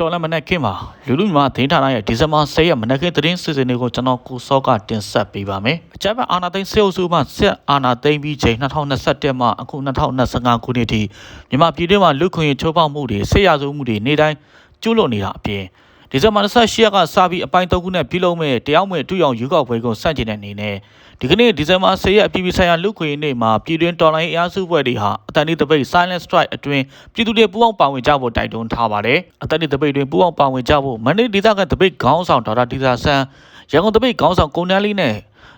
တော်လမနက်ခင်းမှာလူလူမြန်မာသတင်းဌာနရဲ့ဒီဇင်ဘာ10ရက်မနက်ခင်းသတင်းစီစဉ်တွေကိုကျွန်တော်ကိုစောကတင်ဆက်ပေးပါမယ်။အကြမ်းဖက်အာဏာသိမ်းစေအုပ်စုမှဆက်အာဏာသိမ်းပြီးချိန်2021မှအခု2025ခုနှစ်ထိမြန်မာပြည်တွင်းမှာလူခွင့်ရေးချိုးဖောက်မှုတွေဆေးရဆိုမှုတွေနေ့တိုင်းကျူးလွန်နေတာအပြင် ဒီဇင်ဘာ28ရက်ကစပြီးအပိုင်း3ခုနဲ့ပြုလုပ်မဲ့တရားဝင်တူအောင်ရွေးကောက်ပွဲကိုစန့်ကျင်တဲ့အနေနဲ့ဒီကနေ့ဒီဇင်ဘာ10ရက်အပြည်ပြည်ဆိုင်ရာလူခွင့်ရေးနေ့မှာပြည်တွင်းတော်လိုင်းအင်အားစုဖွဲ့တွေဟာအတန်ဒီတပိတ် Silent Strike အတွင်းပြည်သူတွေပူးပေါင်းပါဝင်ကြဖို့တိုက်တွန်းထားပါတယ်။အတန်ဒီတပိတ်တွင်ပူးပေါင်းပါဝင်ကြဖို့မန္တလေးဒေသခံတပိတ်ခေါင်းဆောင်ဒေါက်တာဒီသာဆန်းရန်ကုန်တပိတ်ခေါင်းဆောင်ကိုနန်းလေးနဲ့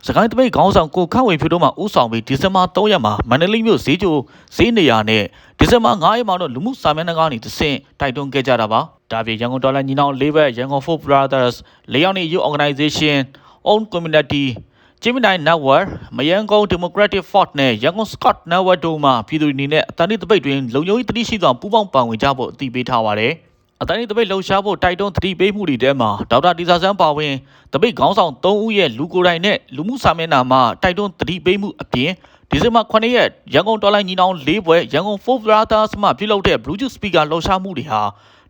စကိုင်းတပိတ်ခေါင်းဆောင်ကိုခန့်ဝေဖြူတို့မှဥဆောင်ပြီးဒီဇင်ဘာ3ရက်မှာမန္တလေးမြို့ဈေးကျိုဈေးနေရာနဲ့ဒီဇင်ဘာ9ရက်မှာတော့လူမှုစာမျက်နှာကနေတဆင့်တိုက်တွန်းခဲ့ကြတာပါ ဒါပြင်ရန်ကုန်ဒေါ်လာညီနောင်၄ဘက်ရန်ကုန် Four Brothers လေးယောက်နေ Youth Organization Own Community ဂျင်းမနိုင် Network မယန်းကုန်း Democratic Fort နဲ့ရန်ကုန် Scott Network တို့မှပြည်သူတွေအနေနဲ့အတန်တိတပိတ်တွင်လုံခြုံရေးတတိရှိသောပူးပေါင်းပါဝင်ကြဖို့အတည်ပြုထားပါတယ်အတန်တိတပိတ်လှုပ်ရှားဖို့တိုက်တွန်းသတိပေးမှုတွေထဲမှာဒေါက်တာဒီဇာဆန်းပါဝင်တပိတ်ခေါင်းဆောင်3ဦးရဲ့လူကိုယ်တိုင်နဲ့လူမှုစာမျက်နှာမှာတိုက်တွန်းသတိပေးမှုအပြင်ဒီဇင်ဘာ9ရက်ရန်ကုန်တော်လိုင်းညီနောင်၄ဘွဲရန်ကုန် Four Brothers မှပြုလုပ်တဲ့ Bluetooth speaker လှုပ်ရှားမှုတွေဟာ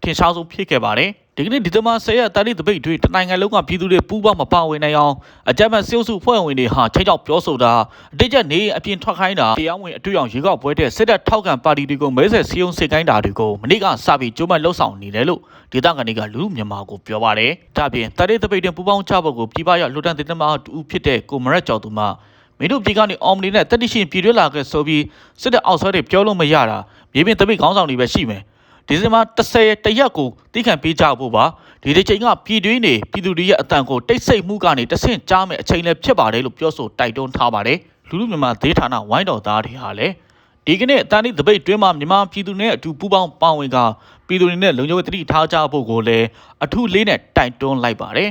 ထင်ရှားဆုံးဖြစ်ခဲ့ပါတယ်ဒီကနေ့ဒီဇင်ဘာ10ရက်တာရီတပိတ်တွေတနိုင်ငံလုံးကပြည်သူတွေပူးပေါင်းမပါဝင်နိုင်အောင်အကြမ်းဖက်စေုပ်စုဖွဲ့ဝင်တွေဟာချိန်ချောက်ပြောဆိုတာအတိတ်ကျနေအပြင်ထွက်ခိုင်းတာတရားဝင်အတွေ့အကြုံရေကောက်ပွဲတဲ့စစ်တပ်ထောက်ခံပါတီတွေကိုမဲဆယ်စည်းရုံးစစ်ကိုင်းတာတွေကိုမနေ့ကစပြီးကြိုးပမ်းလှုပ်ဆောင်နေတယ်လို့ဒေသခံတွေကလူလူမြန်မာကိုပြောပါတယ်ဒါပြင်တာရီတပိတ်တွေပူးပေါင်းချဖို့ကိုပြည်ပရောက်လူတန်းတင်သမားတူဖြစ်တဲ့ကိုမရက်ကျော်သူမှမင်းတို့ပြည်ကနေအော်မလီနဲ့တက်တိရှင်ပြည်တွဲလာခဲ့ဆိုပြီးစစ်တပ်အောက်ဆွဲတွေပြောလို့မရတာမြေပြင်တပိတ်ခေါင်းဆောင်တွေပဲရှိမယ် ဒီဇင်ဘာ30ရက်တရက်ကိုတည်ခံပေးကြဖို့ပါဒီတစ်ချိန်ကပြည်တွင်းနေပြည်သူတွေရဲ့အတန်ကိုတိတ်ဆိတ်မှုကနေတဆင့်ကြားမဲ့အချိန်လည်းဖြစ်ပါတယ်လို့ပြောဆိုတိုက်တွန်းထားပါတယ်လူလူမြန်မာဒေသနာဝိုင်းတော်သားတွေဟာလည်းဒီကနေ့အတန်းဒီတပိတ်တွင်းမှာမြန်မာပြည်သူနဲ့အတူပူးပေါင်းပါဝင်ကပြည်သူတွေနဲ့လုံခြုံရေးတတိထားကြဖို့ကိုလည်းအထူးလေးနဲ့တိုက်တွန်းလိုက်ပါတယ်